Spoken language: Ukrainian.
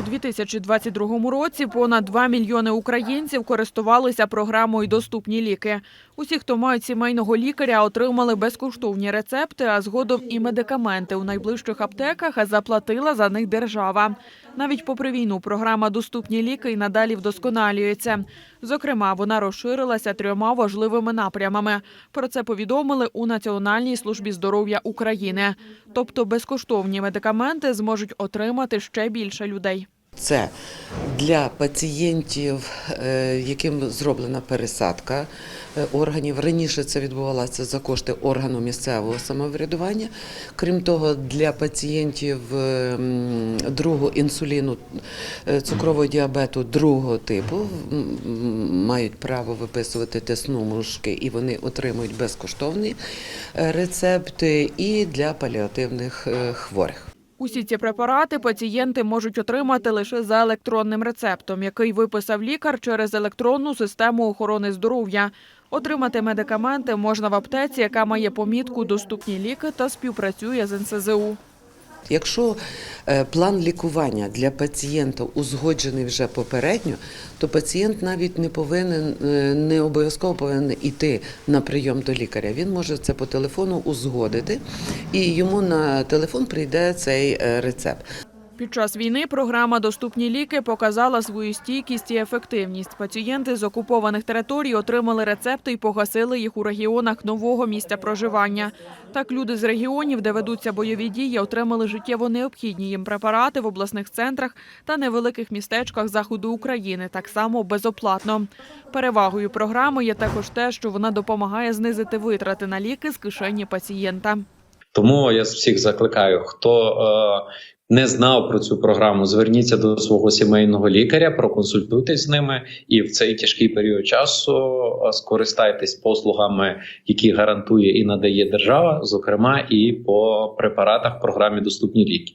У 2022 році понад 2 мільйони українців користувалися програмою «Доступні ліки». Усі, хто мають сімейного лікаря, отримали безкоштовні рецепти, а згодом і медикаменти у найближчих аптеках, заплатила за них держава. Навіть попри війну програма «Доступні ліки» і надалі вдосконалюється. Зокрема, вона розширилася трьома важливими напрямами. Про це повідомили у Національній службі здоров'я України. Тобто безкоштовні медикаменти зможуть отримати ще більше людей. Це для пацієнтів, е, яким зроблена пересадка е, органів. Раніше це відбувалося за кошти органу місцевого самоврядування. Крім того, для пацієнтів е, другого інсуліну цукрового діабету другого типу мають право виписувати теснумушки, і вони отримують безкоштовні рецепти, і для паліативних хворих. Усі ці препарати пацієнти можуть отримати лише за електронним рецептом, який виписав лікар через електронну систему охорони здоров'я. Отримати медикаменти можна в аптеці, яка має помітку «Доступні ліки» та співпрацює з НСЗУ. Якщо е, план лікування для пацієнта узгоджений вже попередньо, то пацієнт навіть не повинен е, не обов'язково повинен іти на прийом до лікаря. Він може це по телефону узгодити, і йому на телефон прийде цей е, рецепт. Під час війни програма «Доступні ліки» показала свою стійкість і ефективність. Пацієнти з окупованих територій отримали рецепти і погасили їх у регіонах нового місця проживання. Так люди з регіонів, де ведуться бойові дії, отримали життєво необхідні їм препарати в обласних центрах та невеликих містечках заходу України, так само безоплатно. Перевагою програми є також те, що вона допомагає знизити витрати на ліки з кишені пацієнта. Тому я всіх закликаю, хто е, не знав про цю програму, зверніться до свого сімейного лікаря, проконсультуйтесь з ними, і в цей тяжкий період часу е, скористайтесь послугами, які гарантує і надає держава, зокрема і по препаратах в програмі Доступні ліки.